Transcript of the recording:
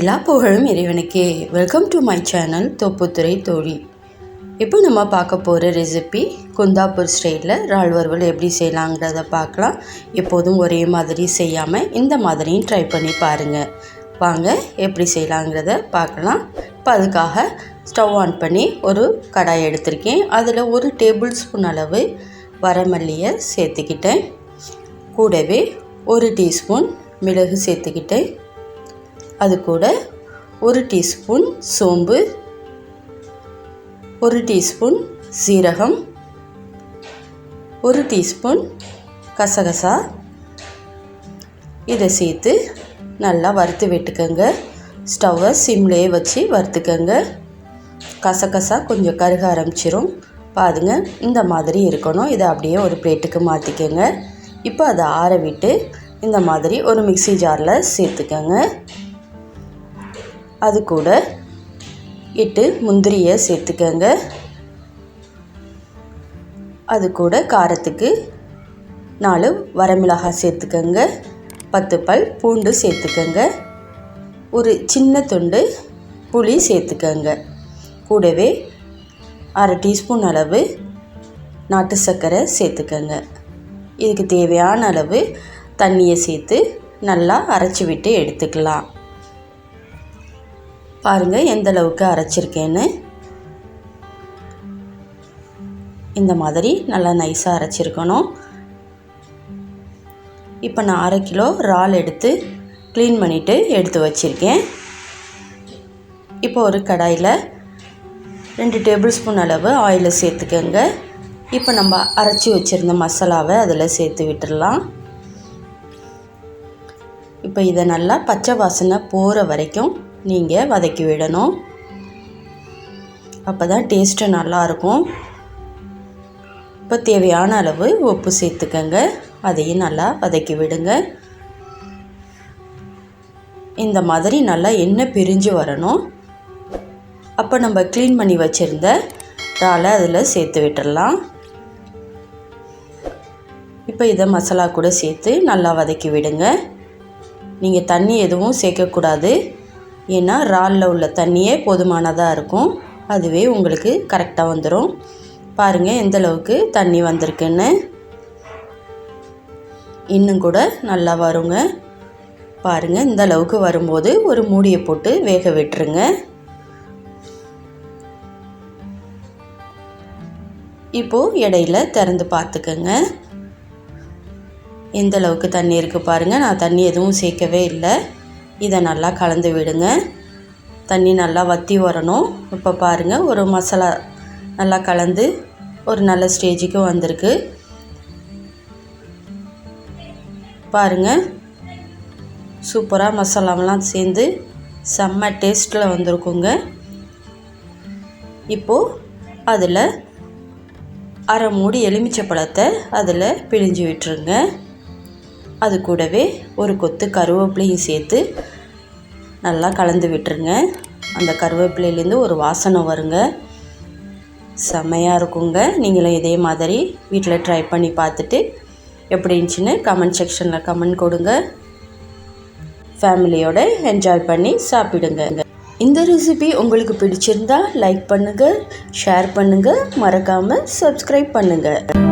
எல்லா புகழும் இறைவனுக்கே. Welcome to my channel Thopputhurai தோழி இப்போ நம்ம பார்க்க போகிற ரெசிபி குந்தாப்பூர் ஸ்டைலில் இறால் வறுவல் எப்படி செய்யலாங்கிறத பார்க்கலாம். எப்போதும் ஒரே மாதிரி செய்யாமல் இந்த மாதிரியும் ட்ரை பண்ணி பாருங்கள் வாங்க எப்படி செய்யலாங்கிறத பார்க்கலாம். இப்போ அதுக்காக ஸ்டவ் ஆன் பண்ணி ஒரு கடாய் எடுத்திருக்கேன். அதில் ஒரு டேபிள் ஸ்பூன் அளவு வரமல்லியை சேர்த்துக்கிட்டேன். கூடவே ஒரு டீஸ்பூன் மிளகு சேர்த்துக்கிட்டேன். அது கூட ஒரு டீஸ்பூன் சோம்பு ஒரு டீஸ்பூன் சீரகம் ஒரு டீஸ்பூன் கசகசா. இதை சேர்த்து நல்லா வறுத்து விட்டுக்கோங்க. ஸ்டவ்வை சிம்லேயே வச்சு வறுத்துக்கோங்க. கசகசா கொஞ்சம் கருக ஆரம்பிச்சிரும். பாருங்க இந்த மாதிரி இருக்கணும். இதை அப்படியே ஒரு பிளேட்டுக்கு மாற்றிக்கோங்க இப்போ அதை ஆற விட்டு இந்த மாதிரி ஒரு மிக்சி ஜாரில் சேர்த்துக்கோங்க. அது கூட எட்டு முந்திரியை சேர்த்துக்கோங்க. அது கூட காரத்துக்கு நாலு வரமிளகாய் சேர்த்துக்கோங்க. பத்து பல் பூண்டு சேர்த்துக்கோங்க. ஒரு சின்ன துண்டு புளி சேர்த்துக்கங்க. கூடவே அரை டீஸ்பூன் அளவு நாட்டு சர்க்கரை சேர்த்துக்கங்க. இதுக்கு தேவையான அளவு தண்ணியை சேர்த்து நல்லா அரைச்சி விட்டு எடுத்துக்கலாம். பாருங்கள் எந்த அளவுக்கு அரைச்சிருக்கேன்னு. இந்த மாதிரி நல்லா நைஸாக அரைச்சிருக்கணும். இப்போ நான் அரை கிலோ இறால் எடுத்து க்ளீன் பண்ணிவிட்டு எடுத்து வச்சுருக்கேன். இப்போ ஒரு கடாயில் ரெண்டு டேபிள் ஸ்பூன் அளவு ஆயிலை சேர்த்துக்கோங்க. இப்போ நம்ம அரைச்சி வச்சுருந்த மசாலாவை அதில் சேர்த்து விட்டுடலாம் இப்போ இதை நல்லா பச்சை வாசனை போகிற வரைக்கும் நீங்கள் வதக்கி விடணும். அப்போ தான் டேஸ்ட்டு நல்லாயிருக்கும். இப்போ தேவையான அளவு உப்பு சேர்த்துக்கங்க. அதையும் நல்லா வதக்கி விடுங்க. இந்த மாதிரி நல்லா எண்ணெய் பிரிஞ்சு வரணும். அப்போ நம்ம க்ளீன் பண்ணி வச்சுருந்த இறாலை அதில் சேர்த்து விட்டுடலாம். இப்போ இதை மசாலா கூட சேர்த்து நல்லா வதக்கி விடுங்க. நீங்கள் தண்ணி எதுவும் சேர்க்கக்கூடாது. ஏன்னா இறாலில் உள்ள தண்ணியே போதுமானதாக இருக்கும். அதுவே உங்களுக்கு கரெக்டாக வந்துடும் பாருங்கள் எந்தளவுக்கு தண்ணி வந்திருக்குன்னு. இன்னும் கூட நல்லா வருங்க. பாருங்கள் இந்த அளவுக்கு வரும்போது ஒரு மூடியை போட்டு வேக விட்டுருங்க. இப்போது இடையில திறந்து பார்த்துக்கோங்க. எந்த அளவுக்கு தண்ணி இருக்குது பாருங்கள் நான் தண்ணி எதுவும் சேர்க்கவே இல்லை. இதை நல்லா கலந்து விடுங்க. தண்ணி நல்லா வற்றி வரணும். இப்போ பாருங்கள் ஒரு மசாலா நல்லா கலந்து ஒரு நல்ல ஸ்டேஜுக்கு வந்திருக்கு. பாருங்கள் சூப்பராக மசாலாவெல்லாம் சேர்ந்து செம்ம டேஸ்ட்டில் வந்திருக்குங்க. இப்போது அதில் அரை மூடி எலுமிச்சை பழத்தை அதில் பிழிஞ்சு விட்டுருங்க. அது கூடவே ஒரு கொத்து கருவேப்பிலையும் சேர்த்து நல்லா கலந்து விட்டுருங்க. அந்த கருவேப்பிலையிலேருந்து ஒரு வாசனை வருங்க. செம்மையாக இருக்குங்க. நீங்களும் இதே மாதிரி வீட்டில் ட்ரை பண்ணி பார்த்துட்டு எப்படி இருந்துச்சுன்னு கமெண்ட் செக்ஷனில் கமெண்ட் கொடுங்க. ஃபேமிலியோடு என்ஜாய் பண்ணி சாப்பிடுங்க. இந்த ரெசிபி உங்களுக்கு பிடிச்சிருந்தா லைக் பண்ணுங்கள் ஷேர் பண்ணுங்கள் மறக்காமல் சப்ஸ்கிரைப் பண்ணுங்கள்